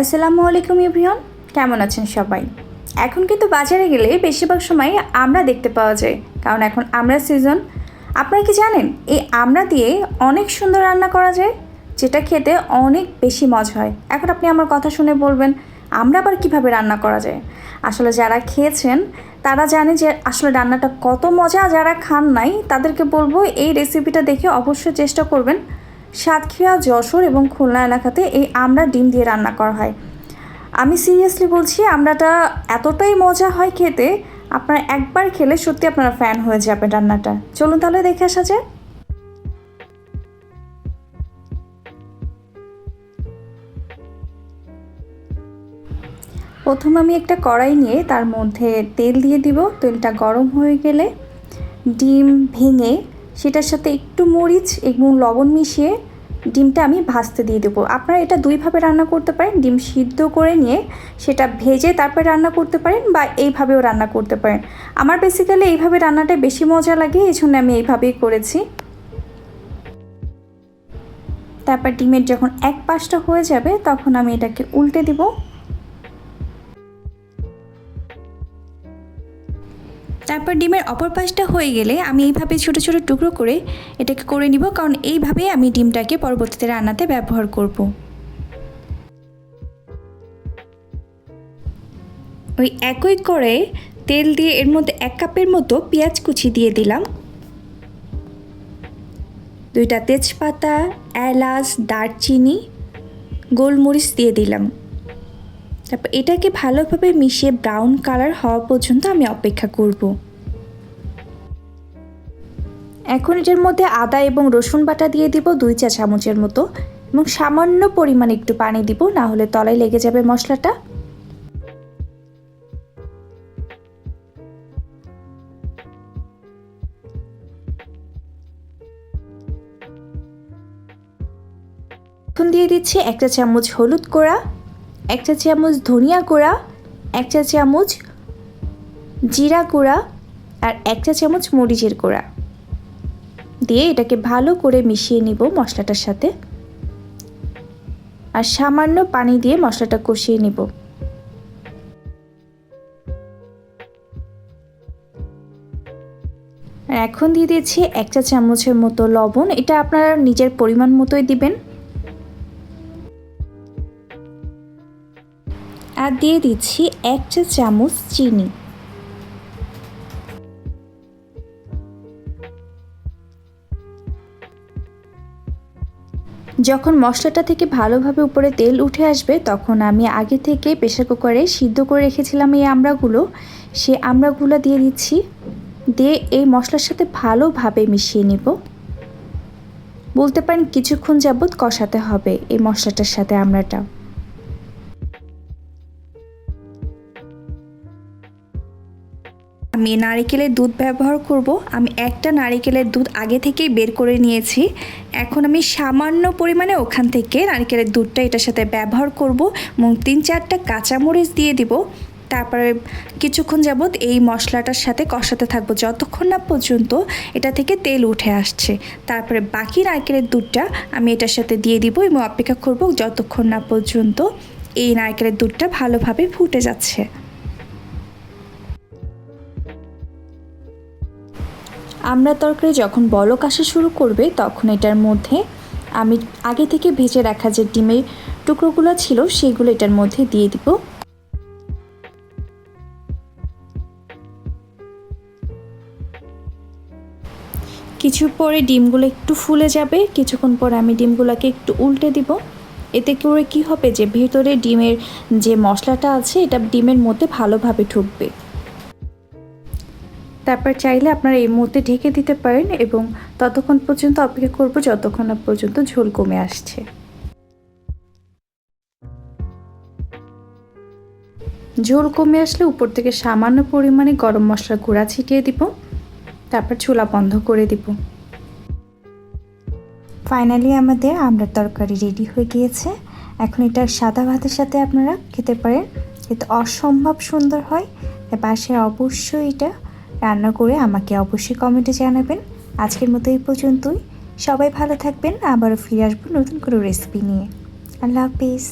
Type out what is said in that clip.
আসসালামু আলাইকুম ইব্রিয়ন কেমন আছেন সবাই? এখন কিন্তু বাজারে গেলে বেশিরভাগ সময় আমরা দেখতে পাওয়া যায়, কারণ এখন আমরা সিজন আপনারা কি জানেন, এই আমরা দিয়ে অনেক সুন্দর রান্না করা যায়, যেটা খেতে অনেক বেশি মজা হয়। এখন আপনি আমার কথা শুনে বলবেন, আমরা আবার কীভাবে রান্না করা যায়? আসলে যারা খেয়েছেন, তারা জানে যে আসলে রান্নাটা কত মজা, যারা খান নাই, তাদেরকে বলব এই রেসিপিটা দেখে অবশ্যই চেষ্টা করবেন। সাতক্ষীরা, যশোর এবং খুলনা এলাকাতে এই আমরা ডিম দিয়ে রান্না করা হয়। আমি সিরিয়াসলি বলছি, আমরাটা এতটাই মজা হয় খেতে, আপনারা একবার খেলে সত্যি আপনারা ফ্যান হয়ে যাবেন রান্নাটা। চলুন তাহলে দেখে আসা যায় প্রথম আমি একটা কড়াই নিয়ে তার মধ্যে তেল দিয়ে দিব। তেলটা গরম হয়ে গেলে ডিম ভেঙে সেটার সাথে একটু মরিচ এবং লবণ মিশিয়ে ডিমটা আমি ভাজতে দিয়ে দেবো। আপনারা এটা দুইভাবে রান্না করতে পারেন। ডিম সিদ্ধ করে নিয়ে সেটা ভেজে তারপরে রান্না করতে পারেন বা এইভাবেও রান্না করতে পারেন। আমার বেসিক্যালি এইভাবে রান্নাটা বেশি মজা লাগে এই জন্য আমি এইভাবেই করেছি। তারপর ডিমের যখন এক পাশটা হয়ে যাবে, তখন আমি এটাকে উল্টে দিব। তারপর ডিমের অপর পাশটা হয়ে গেলে আমি এইভাবে ছোট ছোট টুকরো করে এটাকে করে নিব, কারণ এইভাবেই আমি ডিমটাকে পরবর্তীতে রান্নাতে ব্যবহার করব। ওই একই করে তেল দিয়ে এর মধ্যে এক কাপের মতো পেঁয়াজ কুচি দিয়ে দিলাম। দুইটা তেজপাতা, এলাচ, দারচিনি, গোলমরিচ দিয়ে দিলাম। তারপর এটাকে ভালোভাবে মিশিয়ে ব্রাউন কালার হওয়া পর্যন্ত আমি অপেক্ষা করব। এখন এটার মধ্যে আদা এবং রসুন বাটা দিয়ে দিব দুই চা চামচের মতো এবং সামান্য পরিমাণে একটু পানি দিব না হলে তলায় লেগে যাবে মশলাটা। এখন দিয়ে দিচ্ছি একটা চামচ হলুদ গুঁড়া একটা চামচ ধনিয়া গুঁড়া একটা চামচ জিরা গুঁড়া আর একটা চামচ মরিচের গুঁড়া। দিয়ে এটাকে ভালো করে মিশিয়ে নিব মশলাটার সাথে। আর সামান্য পানি দিয়ে মশলাটা কষিয়ে নিব। এখন দিয়ে দিয়েছি একটা চামচের মতো লবণ। এটা আপনারা নিজের পরিমাণ মতোই দিবেন। আর দিয়ে দিচ্ছি এক চা চামচ চিনি। যখন মশলাটা থেকে ভালোভাবে উপরে তেল উঠে আসবে, তখন আমি আগে থেকে প্রেশার কুকারে সিদ্ধ করে রেখেছিলাম এই আমড়াগুলো। সে আমড়াগুলো দিয়ে দিচ্ছি। দিয়ে এই মশলার সাথে ভালোভাবে মিশিয়ে নিব। বলতে পারেন কিছুক্ষণ যাবৎ কষাতে হবে এই মশলাটার সাথে আমড়াটা। আমি নারিকেলের দুধ ব্যবহার করব। আমি একটা নারিকেলের দুধ আগে থেকেই বের করে নিয়েছি। এখন আমি সামান্য পরিমাণে ওখান থেকে নারিকেলের দুধটা এটার সাথে ব্যবহার করব এবং তিন চারটা কাঁচামরিচ দিয়ে দিব। তারপরে কিছুক্ষণ যাবৎ এই মশলাটার সাথে কষাতে থাকব। যতক্ষণ না পর্যন্ত এটা থেকে তেল উঠে আসছে। তারপরে বাকি নারকেলের দুধটা আমি এটার সাথে দিয়ে দিব এবং অপেক্ষা করব যতক্ষণ না পর্যন্ত এই নারকেলের দুধটা ভালোভাবে ফুটে যাচ্ছে। আমরা তরকারি যখন বলক আসা শুরু করবে, তখন এটার মধ্যে আমি আগে থেকে ভেজে রাখা যে ডিমের টুকরোগুলো ছিল সেইগুলো এটার মধ্যে দিয়ে দিব। কিছু পরে ডিমগুলো একটু ফুলে যাবে, কিছুক্ষণ পরে আমি ডিমগুলোকে একটু উল্টে দিব। এতে করে কি হবে যে, ভেতরে ডিমের যে মশলাটা আছে, এটা ডিমের মধ্যে ভালোভাবে ঢুকবে। তারপর চাইলে আপনারা এই মুহূর্তে ঢেকে দিতে পারেন এবং ততক্ষণ পর্যন্ত অপেক্ষা করব যতক্ষণ না পর্যন্ত ঝোল কমে আসছে। ঝোল কমে আসলে উপর থেকে সামান্য পরিমাণে গরম মশলা গুঁড়া ছিটিয়ে দিব, তারপর চুলা বন্ধ করে দিব। ফাইনালি আমাদের আমরা তরকারি রেডি হয়ে গিয়েছে। এখন এটা সাদা ভাতের সাথে আপনারা খেতে পারেন। এতে অসম্ভব সুন্দর হয়। বাসায় অবশ্যই এটা রান্না করে আমাকে অবশ্যই কমেন্টে জানাবেন। আজকের মতো এই পর্যন্তই। সবাই ভালো থাকবেন, আবারও ফিরে আসব নতুন কোনো রেসিপি নিয়ে। আল্লাহ হাফিজ।